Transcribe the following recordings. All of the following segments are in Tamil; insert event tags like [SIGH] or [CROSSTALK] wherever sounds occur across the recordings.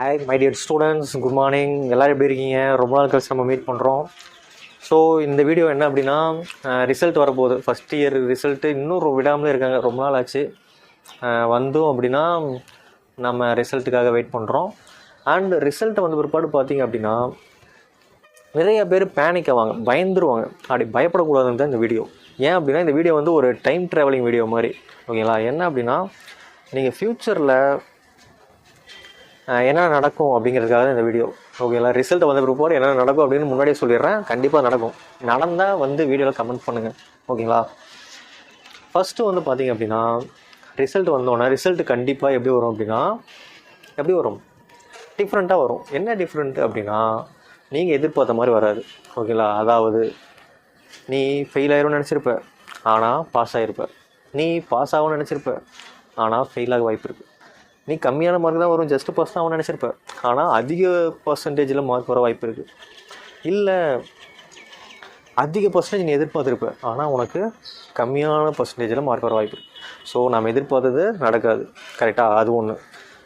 Hi my dear students good morning எல்லோரும் எப்படி இருக்கீங்க? ரொம்ப நாள் கழிச்சு நம்ம மீட் பண்ணுறோம் ஸோ இந்த வீடியோ என்ன அப்படின்னா ரிசல்ட் வரப்போகுது. ஃபஸ்ட் இயர் ரிசல்ட்டு இன்னும் விடாமலே இருக்காங்க. ரொம்ப நாள் ஆச்சு. வந்தோம் அப்படின்னா நம்ம ரிசல்ட்டுக்காக வெயிட் பண்ணுறோம் அண்ட் ரிசல்ட்டை வந்த பிற்பாடு பார்த்தீங்க அப்படின்னா நிறைய பேர் பேனிக் ஆவாங்க. பயந்துருவாங்க. அப்படி பயப்படக்கூடாதுன்னு தான் இந்த வீடியோ ஏன் அப்படின்னா இந்த வீடியோ வந்து ஒரு டைம் ட்ராவலிங் வீடியோ மாதிரி. ஓகேங்களா என்ன அப்படின்னா நீங்கள் ஃப்யூச்சரில் என்ன நடக்கும் அப்படிங்கிறதுக்காக தான் இந்த வீடியோ ஓகேங்களா ரிசல்ட் வந்த பிற்பாடு என்ன நடக்கும் அப்படின்னு முன்னாடியே சொல்லிடுறேன். கண்டிப்பாக நடக்கும். நடந்தால் வந்து வீடியோவில் கமெண்ட் பண்ணுங்கள் ஓகேங்களா ஃபஸ்ட்டு வந்து பார்த்தீங்க அப்படின்னா ரிசல்ட் வந்தோடனே ரிசல்ட் கண்டிப்பாக எப்படி வரும் அப்படின்னா எப்படி வரும்? டிஃப்ரெண்ட்டாக வரும். என்ன டிஃப்ரெண்ட் அப்படின்னா நீங்கள் எதிர்பார்த்த மாதிரி வராது. ஓகேங்களா அதாவது நீ ஃபெயில் ஆயிரும்னு நினச்சிருப்ப. ஆனால் பாஸ் ஆகிருப்ப நீ பாஸ் ஆகும்னு நினச்சிருப்ப. ஆனால் ஃபெயிலாக வாய்ப்பு இருக்குது நீ கம்மியான மார்க் தான் வரும் ஜஸ்ட் பாஸ் தான் ஆகும்னு ஆனால் அதிக பர்சன்டேஜில் மார்க் வர வாய்ப்பு இருக்குது இல்லை அதிக பர்சன்டேஜ் நீ எதிர்பார்த்துருப்ப. ஆனால் உனக்கு கம்மியான பர்சன்டேஜில் மார்க் வர வாய்ப்பு இருக்குது ஸோ நம்ம எதிர்பார்த்தது நடக்காது. கரெக்டாக அது ஒன்று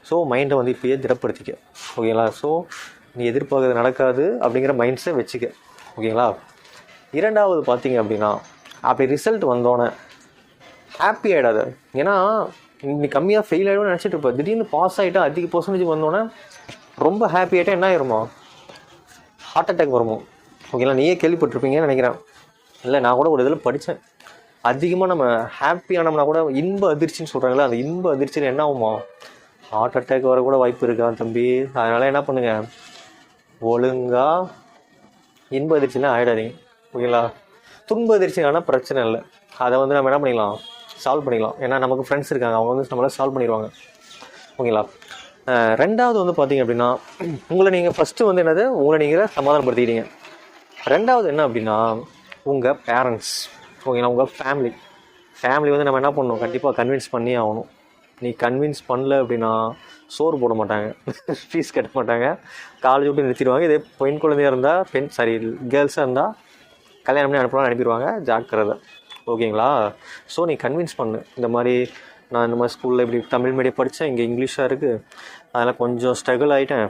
ஸோ மைண்டை வந்து இப்பயே திடப்படுத்திக்க. ஓகேங்களா ஸோ நீ எதிர்பார்க்கறது நடக்காது அப்படிங்கிற மைண்ட்ஸை வச்சுக்க. ஓகேங்களா இரண்டாவது பார்த்தீங்க அப்படின்னா அப்படி ரிசல்ட் வந்தோடனே ஹாப்பி ஆகிடாத ஏன்னா இன்னைக்கு கம்மியாக ஃபெயில் ஆகிடும் நினச்சிட்டு இருப்போம் திடீர்னு பாஸ் ஆகிட்டா அதிக பர்சன்டேஜ் வந்தோடனே ரொம்ப ஹாப்பி ஆகிட்டா என்ன ஆயிருமா? ஹார்ட் அட்டாக் வருமோ? ஓகேங்களா நீயே கேள்விப்பட்டிருப்பீங்கன்னு நினைக்கிறேன். இல்லை நான் கூட ஒரு இதில் படித்தேன் அதிகமாக நம்ம ஹாப்பியானோம்னா கூட இன்ப அதிர்ச்சின்னு சொல்கிறாங்களே அந்த இன்ப அதிர்ச்சியில் என்ன ஆகுமா? ஹார்ட் அட்டாக் வர கூட வாய்ப்பு இருக்கா தம்பி? அதனால் என்ன பண்ணுங்கள் ஒழுங்காக இன்ப அதிர்ச்சிலாம் ஆகிடாதீங்க ஓகேங்களா துன்ப அதிர்ச்சியான பிரச்சனை இல்லை. அதை வந்து நம்ம என்ன பண்ணிக்கலாம்? சால்வ் பண்ணிக்கலாம். ஏன்னா நமக்கு ஃப்ரெண்ட்ஸ் இருக்காங்க. அவங்க வந்து நம்மளால் சால்வ் பண்ணிடுவாங்க ஓகேங்களா ரெண்டாவது வந்து பார்த்தீங்க அப்படின்னா உங்களை நீங்கள் ஃபஸ்ட்டு வந்து என்னது? உங்களை நீங்கள் சமாதானப்படுத்திக்கிட்டீங்க. ரெண்டாவது என்ன அப்படின்னா உங்கள் பேரண்ட்ஸ் ஓகேங்களா உங்கள் ஃபேமிலி ஃபேமிலி வந்து நம்ம என்ன பண்ணணும்? கண்டிப்பாக கன்வின்ஸ் பண்ணி ஆகணும். நீ கன்வின்ஸ் பண்ணல அப்படின்னா சோறு போட மாட்டாங்க. [LAUGHS] ஃபீஸ் கட்ட மாட்டாங்க. காலேஜ் விட்டு நிறுத்திடுவாங்க. இதே பெண் குழந்தையாக இருந்தால் பெண் சாரி கேர்ள்ஸாக இருந்தால் கல்யாணம் பண்ணி அனுப்பலாம் அனுப்பிடுவாங்க. ஜாக்கிரதை. ஓகேங்களா? ஸோ நீ கன்வின்ஸ் பண்ணு. இந்த மாதிரி நான் இந்த மாதிரி ஸ்கூலில் இப்படி தமிழ் மீடியம் படித்தேன் இங்கே இங்கிலீஷாக இருக்குது அதில் கொஞ்சம் ஸ்ட்ரகிள் ஆகிட்டேன்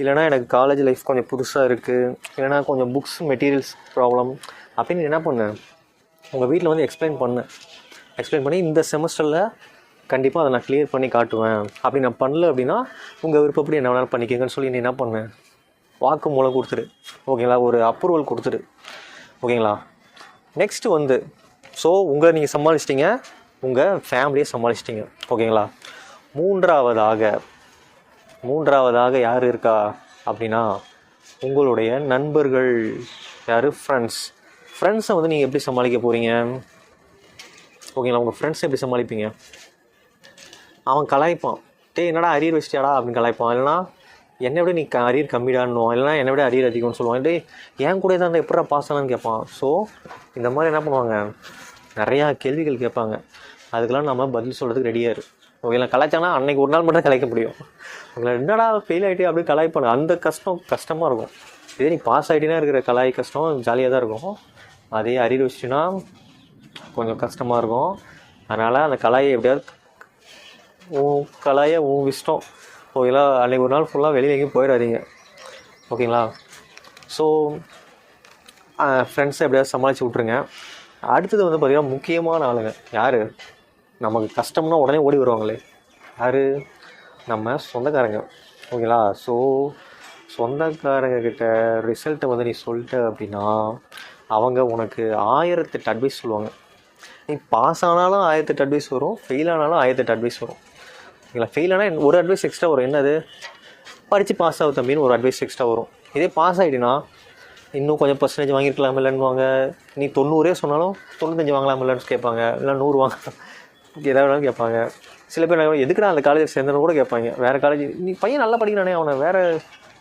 இல்லைனா எனக்கு காலேஜ் லைஃப் கொஞ்சம் புதுசாக இருக்குது இல்லைனா கொஞ்சம் புக்ஸ் மெட்டீரியல்ஸ் ப்ராப்ளம் அப்படின்னு என்ன பண்ணேன் உங்கள் வீட்டில் வந்து எக்ஸ்பிளைன் பண்ணேன் எக்ஸ்பிளைன் பண்ணி இந்த செமஸ்டரில் கண்டிப்பாக அதை நான் கிளியர் பண்ணி காட்டுவேன். அப்படி நான் பண்ணல அப்படின்னா உங்கள் விருப்பப்படி என்ன வேணாலும் பண்ணிக்கங்கன்னு சொல்லி நீ என்ன பண்ணேன் வாக்கு மூலம் கொடுத்துரு ஓகேங்களா? ஒரு அப்ரூவல் கொடுத்துரு ஓகேங்களா? நெக்ஸ்ட்டு வந்து ஸோ உங்களை நீங்கள் சமாளிச்சிட்டிங்க. உங்கள் ஃபேமிலியை சமாளிச்சிட்டிங்க. ஓகேங்களா? மூன்றாவதாக மூன்றாவதாக யார் இருக்கா அப்படின்னா உங்களுடைய நண்பர்கள். யார்? ஃப்ரெண்ட்ஸ் ஃப்ரெண்ட்ஸை வந்து நீங்கள் எப்படி சமாளிக்க போகிறீங்க ஓகேங்களா? உங்கள் ஃப்ரெண்ட்ஸை எப்படி சமாளிப்பீங்க? அவன் கலாய்ப்பான். டேய் என்னடா அரியர் வச்சிட்டியாடா? அப்படின்னு கலாய்ப்பான். இல்லைனா என்னை விட நீ க அரியர் கம்மிடான்னுவான் இல்லைனா என்னை விட அரியர் அதிகம்னு சொல்லுவான். டே என் கூட தான் இருந்தால் எப்படா பாஸ் ஆனான்னு கேட்பான்? ஸோ இந்த மாதிரி என்ன பண்ணுவாங்க? நிறையா கேள்விகள் கேட்பாங்க. அதுக்கெல்லாம் நம்ம பதில் சொல்கிறதுக்கு ரெடியாக இரு. ஓகேங்களா கலாய்ச்சாங்கன்னா அன்னைக்கு ஒரு நாள் மட்டும் கலாய்க்க முடியும். உங்களை என்னடா ஃபெயில் ஆகிட்டே அப்படி கலாய்ப்பாங்க அந்த கஷ்டம் கஷ்டமாக இருக்கும். இதே நீ பாஸ் ஆகிட்டேனா இருக்கிற கலாய் கஷ்டம் ஜாலியாக தான் இருக்கும். அதே அறிவு வச்சிட்டினா கொஞ்சம் கஷ்டமாக இருக்கும். அதனால் அந்த கலாயை எப்படியாவது உன் கலாயை உன் இஷ்டம். ஓகேங்களா அன்றைக்கி ஒரு நாள் ஃபுல்லாக வெளியில் எங்கேயும் போயிடாதீங்க. ஓகேங்களா ஸோ ஃப்ரெண்ட்ஸை எப்படியாவது சமாளித்து விட்ருங்க அடுத்தது வந்து பார்த்திங்கன்னா முக்கியமான ஆளுங்க. யார்? நமக்கு கஷ்டம்னா உடனே ஓடி வருவாங்களே. யார்? நம்ம சொந்தக்காரங்க. ஓகேங்களா? ஸோ சொந்தக்காரங்க கிட்ட ரிசல்ட்டை வந்து நீ சொல்லிட்ட அப்படின்னா அவங்க உனக்கு ஆயிரத்தெட்டு அட்வைஸ் சொல்லுவாங்க. நீ பாஸ் ஆனாலும் ஆயிரத்தெட்டு அட்வைஸ் வரும் ஃபெயில் ஆனாலும் ஆயிரத்தெட்டு அட்வைஸ் வரும். ஓகேங்களா? ஃபெயில் ஆனால் ஒரு அட்வைஸ் எக்ஸ்ட்ரா வரும். என்னது? படித்து பாஸ் ஆகும் தம்பின்னு ஒரு அட்வைஸ் எக்ஸ்ட்ரா வரும். இதே பாஸ் ஆகிடுனா இன்னும் கொஞ்சம் பர்சன்டேஜ் வாங்கியிருக்கலாம் இல்லைன்னுவாங்க நீ தொண்ணூறே சொன்னாலும் தொண்ணூத்தஞ்சு வாங்கலாம் இல்லைன்னு கேட்பாங்க. இல்லை நூறு வாங்க எதாவது வேணாலும் கேட்பாங்க. சில பேர் நான் எதுக்குடா அந்த காலேஜ் சேர்ந்தனு கூட கேட்பாங்க. வேறு காலேஜ் நீ பையன் நல்லா படிக்கிறானே அவனை வேறு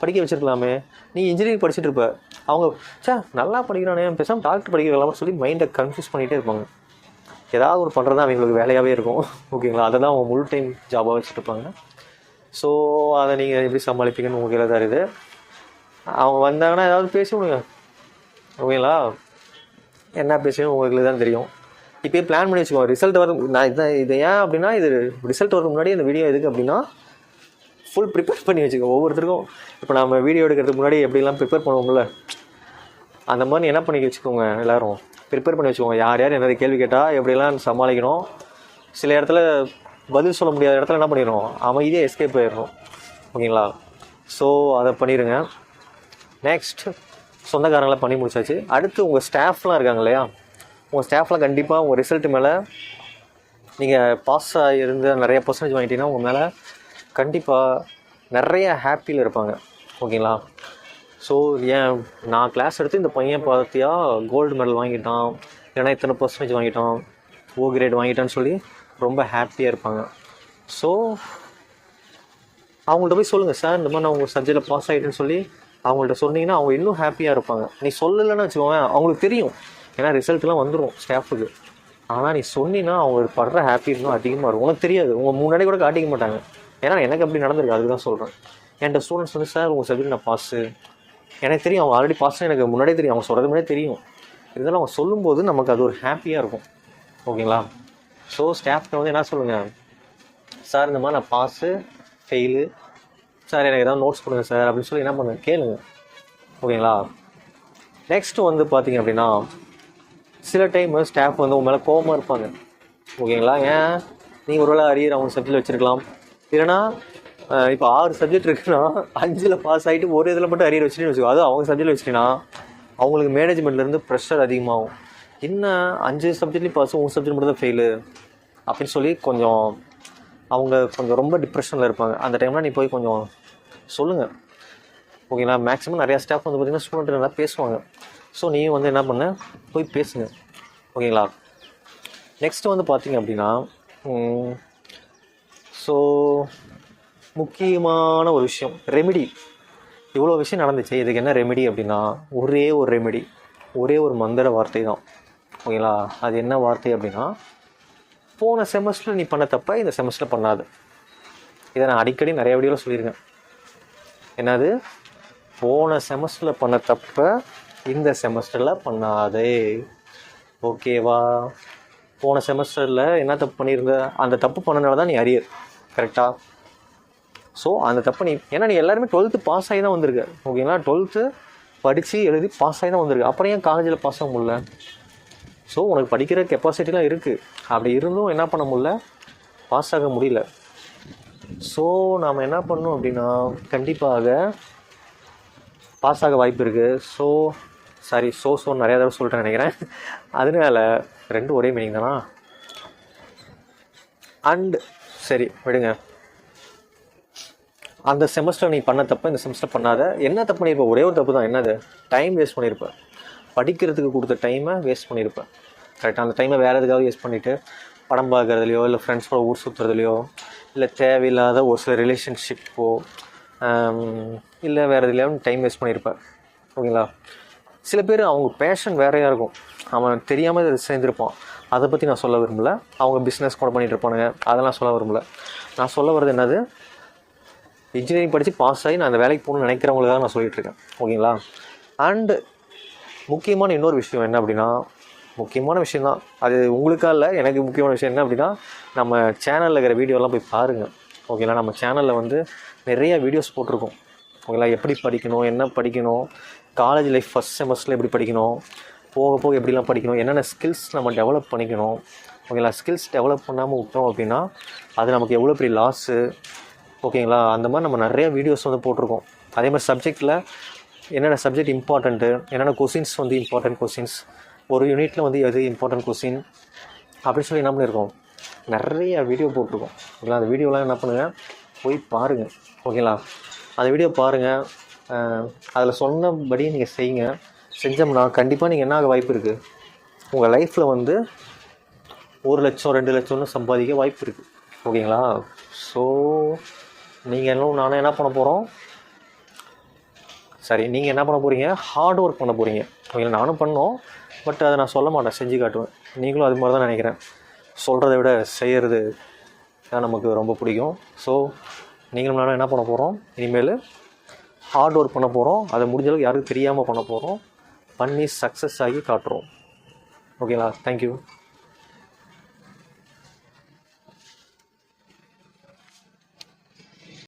படிக்க வச்சிருக்கலாமே. நீ இன்ஜினியரிங் படிச்சுட்டு இருப்ப. அவங்க சே நல்லா படிக்கிறானே பேசாமல் டாக்டர் படிக்கலாமா சொல்லி மைண்டை கன்ஃபியூஸ் பண்ணிகிட்டே இருப்பாங்க. ஏதாவது ஒரு பண்ணுறது தான் அவங்களுக்கு வேலையாகவே இருக்கும். ஓகேங்களா அதை தான் அவங்க முழு டைம் ஜாபாக வச்சுட்டு இருப்பாங்க. ஸோ அதை நீங்கள் எப்படி சமாளிப்பீங்கன்னு உங்கள் கையில் தான் இது அவங்க வந்தாங்கன்னா ஏதாவது பேசுவோங்க ஓகேங்களா? என்ன பேசணும் உங்களுக்கு தான் தெரியும். இப்போயே பிளான் பண்ணி வச்சுக்கோங்க. ரிசல்ட் வர நான் இதான் இது ஏன் அப்படின்னா இது ரிசல்ட் வரதுக்கு முன்னாடி இந்த வீடியோ எதுக்கு அப்படின்னா ஃபுல் ப்ரிப்பேர் பண்ணி வச்சுக்கோ ஒவ்வொருத்தருக்கும். இப்போ நம்ம வீடியோ எடுக்கிறதுக்கு முன்னாடி எப்படிலாம் ப்ரிப்பேர் பண்ணுவோம்ல? அந்த மாதிரி என்ன பண்ணி வச்சுக்கோங்க எல்லோரும்? ப்ரிப்பேர் பண்ணி வச்சுக்கோங்க. யார் யார் என்னது கேள்வி கேட்டால் எப்படிலாம் சமாளிக்கணும்? சில இடத்துல பதில் சொல்ல முடியாத இடத்துல என்ன பண்ணிடணும்? அமைதியாக எஸ்கேப் ஆயிடணும். ஓகேங்களா? ஸோ அதை பண்ணிடுங்க. நெக்ஸ்ட் சொந்தக்காரங்களை பண்ணி முடிச்சாச்சு. அடுத்து உங்கள் ஸ்டாஃப்லாம் இருக்காங்க இல்லையா? உங்கள் ஸ்டாஃப்லாம் கண்டிப்பாக உங்கள் ரிசல்ட் மேலே நீங்கள் பாஸ் ஆகியிருந்த நிறைய பர்சன்டேஜ் வாங்கிட்டீங்கன்னா உங்கள் மேலே கண்டிப்பாக நிறைய ஹாப்பியில் இருப்பாங்க. ஓகேங்களா? ஸோ ஏன் நான் கிளாஸ் எடுத்து இந்த பையன் பார்த்தியா கோல்டு மெடல் வாங்கிட்டான். ஏன்னா இத்தனை பர்சன்டேஜ் வாங்கிட்டான். ஓ கிரேட் வாங்கிட்டான்னு சொல்லி ரொம்ப ஹாப்பியாக இருப்பாங்க. ஸோ அவங்கள்ட்ட போய் சொல்லுங்கள் சார் இந்த மாதிரி நான் உங்கள் சப்ஜெக்டில் பாஸ் ஆகிட்டேன்னு சொல்லி அவங்கள்ட்ட சொன்னீங்கன்னா அவங்க இன்னும் ஹாப்பியாக இருப்பாங்க. நீ சொல்லலைன்னு வச்சுக்கோங்க அவங்களுக்கு தெரியும். ஏன்னா ரிசல்ட்லாம் வந்துடும் ஸ்டாஃபுக்கு ஆனால் நீ சொன்னீங்கன்னா அவங்க படுற ஹாப்பி இன்னும் அதிகமாக இருக்கும். உனக்கு தெரியாது. உங்கள் முன்னாடி கூட காட்டிக்க மாட்டாங்க. ஏன்னா எனக்கு அப்படி நடந்திருக்கு. அதுக்கு தான் சொல்கிறேன் என்கிட்ட ஸ்டூடெண்ட்ஸ் வந்து சார் உங்கள் சப்ஜெக்ட் நான் பாஸு எனக்கு தெரியும். அவங்க ஆல்ரெடி பாஸ் எனக்கு முன்னாடியே தெரியும். அவங்க சொல்கிறது முன்னாடியே தெரியும். இருந்தாலும் அவங்க சொல்லும்போது நமக்கு அது ஒரு ஹாப்பியாக இருக்கும். ஓகேங்களா? ஸோ ஸ்டாஃப்கிட்ட வந்து என்ன சொல்லுங்கள் சார் இந்த மாதிரி நான் பாஸு ஃபெயிலு சார் எனக்கு ஏதாவது நோட்ஸ் கொடுங்க சார் அப்படின்னு சொல்லி என்ன பண்ணுங்க கேளுங்க. ஓகேங்களா? நெக்ஸ்ட்டு வந்து பார்த்தீங்க அப்படின்னா சில டைம் ஸ்டாஃப் வந்து உங்கள் மேலே கோபமாக இருப்பாங்க. ஓகேங்களா? ஏன்? நீங்கள் ஒருவேளை அரியர் அவங்க சப்ஜெக்ட் வச்சுருக்கலாம். இல்லைனா இப்போ ஆறு சப்ஜெக்ட் இருக்குன்னா அஞ்சில் பாஸ் ஆகிட்டு ஒரு இதில் மட்டும் அரியர் வச்சுட்டு வச்சுக்கோ அது அவங்க சப்ஜெக்ட் வச்சுட்டீங்கன்னா அவங்களுக்கு மேனேஜ்மெண்ட்லேருந்து ப்ரெஷர் அதிகமாகும். என்ன? அஞ்சு சப்ஜெக்ட்லேயும் பாஸ் உங்கள் சப்ஜெக்ட் மட்டும் தான் ஃபெயிலு அப்படின்னு சொல்லி கொஞ்சம் அவங்க கொஞ்சம் ரொம்ப டிப்ரெஷனில் இருப்பாங்க. அந்த டைமில் நீ போய் கொஞ்சம் சொல்லுங்கள் ஓகேங்களா? மேக்ஸிமம் நிறையா ஸ்டாஃப் வந்து பார்த்திங்கன்னா ஸ்டூடெண்ட் நல்லா பேசுவாங்க. ஸோ நீயும் வந்து என்ன பண்ண? போய் பேசுங்க. ஓகேங்களா? நெக்ஸ்ட்டு வந்து பார்த்திங்க அப்படின்னா ஸோ முக்கியமான ஒரு விஷயம். ரெமிடி இவ்வளோ விஷயம் நடந்துச்சு. இதுக்கு என்ன ரெமெடி அப்படின்னா ஒரே ஒரு ரெமெடி ஒரே ஒரு மந்திர வார்த்தை தான். ஓகேங்களா? அது என்ன வார்த்தை அப்படின்னா போன செமஸ்டரில் நீ பண்ண தப்ப இந்த செமஸ்டரில் பண்ணாது. இதை நான் அடிக்கடி நிறைய வீடியோவில் சொல்லியிருக்கேன். என்னது? போன செமஸ்டரில் பண்ண தப்ப இந்த செமஸ்டரில் பண்ணாதே. ஓகேவா? போன செமஸ்டரில் என்ன தப்பு பண்ணியிருந்த? அந்த தப்பு பண்ணனால தான் நீ அரியர் கரெக்டாக ஸோ அந்த தப்பு நீ ஏன்னா நீ எல்லாருமே டுவெல்த்து பாஸ் ஆகி தான் வந்திருக்க. ஓகேங்களா? டுவெல்த்து படித்து எழுதி பாஸ் ஆகி தான் வந்திருக்கு. அப்புறம் ஏன் காலேஜில் பாஸ் ஆக முடியல? ஸோ உனக்கு படிக்கிற கெப்பாசிட்டிலாம் இருக்குது அப்படி இருந்தும் என்ன பண்ண முடியல? பாஸ் ஆக முடியல. ஸோ நாம் என்ன பண்ணணும் அப்படின்னா கண்டிப்பாக பாஸ் ஆக வாய்ப்பு இருக்குது ஸோ சாரி ஸோ ஸோ நிறையா தடவை சொல்லிட்டேன் நினைக்கிறேன். அதனால ரெண்டும் ஒரே மீனிங் தானா? அண்ட் சரி விடுங்க. அந்த செமஸ்டர் நீ பண்ண தப்பு இந்த செமஸ்டர் பண்ணாத. என்ன தப்பு பண்ணியிருப்ப? ஒரே ஒரு தப்பு தான். என்னது? டைம் வேஸ்ட் பண்ணியிருப்பேன் படிக்கிறதுக்கு கொடுத்த டைமை வேஸ்ட் பண்ணியிருப்பேன் கரெக்டாக அந்த டைமை வேறு எதுக்காக வேஸ்ட் பண்ணிவிட்டு படம் பார்க்குறதுலையோ இல்லை ஃப்ரெண்ட்ஸோட ஊர் சுற்றுறதுலையோ இல்லை தேவையில்லாத ஒரு சில ரிலேஷன்ஷிப்போ இல்லை வேறு எதுலையாவது டைம் வேஸ்ட் பண்ணியிருப்பேன் ஓகேங்களா? சில பேர் அவங்க பேஷன் வேறையாக இருக்கும். அவன் தெரியாமல் இதை சேர்ந்துருப்பான் அதை பற்றி நான் சொல்ல விரும்பல. அவங்க பிஸ்னஸ் கூட பண்ணிகிட்டு இருப்பானுங்க. அதெல்லாம் சொல்ல விரும்பல. நான் சொல்ல வர்றது என்னது? இன்ஜினியரிங் படித்து பாஸ் ஆகி நான் அந்த வேலைக்கு போகணும்னு நினைக்கிறவங்களுக்காக நான் சொல்லிகிட்டு இருக்கேன். ஓகேங்களா? அண்டு முக்கியமான இன்னொரு விஷயம் என்ன அப்படின்னா முக்கியமான விஷயம் தான். அது உங்களுக்காக இல்லை எனக்கு முக்கியமான விஷயம் என்ன அப்படின்னா நம்ம சேனலில் இருக்கிற வீடியோலாம் போய் பாருங்கள் ஓகேங்களா நம்ம சேனலில் வந்து நிறைய வீடியோஸ் போட்டிருக்கோம். ஓகேங்களா எப்படி படிக்கணும் என்ன படிக்கணும் காலேஜ் லைஃப் ஃபஸ்ட் செமஸ்டரில் எப்படி படிக்கணும் போக போக எப்படிலாம் படிக்கணும் என்னென்ன ஸ்கில்ஸ் நம்ம டெவலப் பண்ணிக்கணும். ஓகேங்களா ஸ்கில்ஸ் டெவலப் பண்ணாமல் விட்டோம் அப்படின்னா அது நமக்கு எவ்வளோ பெரிய லாஸு ஓகேங்களா அந்த மாதிரி நம்ம நிறைய வீடியோஸ் வந்து போட்டிருக்கோம். அதே மாதிரி சப்ஜெக்டில் என்னென்ன சப்ஜெக்ட் இம்பார்ட்டண்ட்டு என்னென்ன கொஷின்ஸ் வந்து இம்பார்ட்டண்ட் கொஷின்ஸ் ஒரு யூனிட்டில் வந்து எது இம்பார்ட்டன்ட் கொஷின் அப்படின்னு சொல்லி என்ன பண்ணியிருக்கோம் நிறைய வீடியோ போட்டிருக்கோம். ஓகேங்களா அந்த வீடியோலாம் என்ன பண்ணுங்கள் போய் பாருங்கள் ஓகேங்களா அந்த வீடியோ பாருங்கள் அதில் சொன்னபடி நீங்கள் செய்யுங்க. செஞ்சோம்னா கண்டிப்பாக நீங்கள் என்ன ஆக வாய்ப்பு இருக்குது உங்கள் லைஃப்பில் வந்து ஒரு லட்சம் ரெண்டு லட்சம்னு சம்பாதிக்க வாய்ப்பு இருக்குது ஓகேங்களா ஸோ நீங்கள் என்ன நானும் என்ன பண்ண போகிறோம் சரி நீங்கள் என்ன பண்ண போகிறீங்க ஹார்ட் ஒர்க் பண்ண போகிறீங்க ஓகேங்களா நானும் பண்ணோம். பட் அதை நான் சொல்ல மாட்டேன் செஞ்சு காட்டுவேன். நீங்களும் அது மாதிரி தான் நினைக்கிறேன். சொல்கிறத விட செய்கிறது தான் நமக்கு ரொம்ப பிடிக்கும். ஸோ நீங்களும் நானும் என்ன பண்ண போகிறோம் இனிமேல் ஹார்ட் ஒர்க் பண்ண போகிறோம் அதை முடிஞ்சளவுக்கு யாருக்கும் தெரியாமல் பண்ண போகிறோம் பண்ணி சக்ஸஸ் ஆகி காட்டுறோம். ஓகேங்களா தேங்க்யூ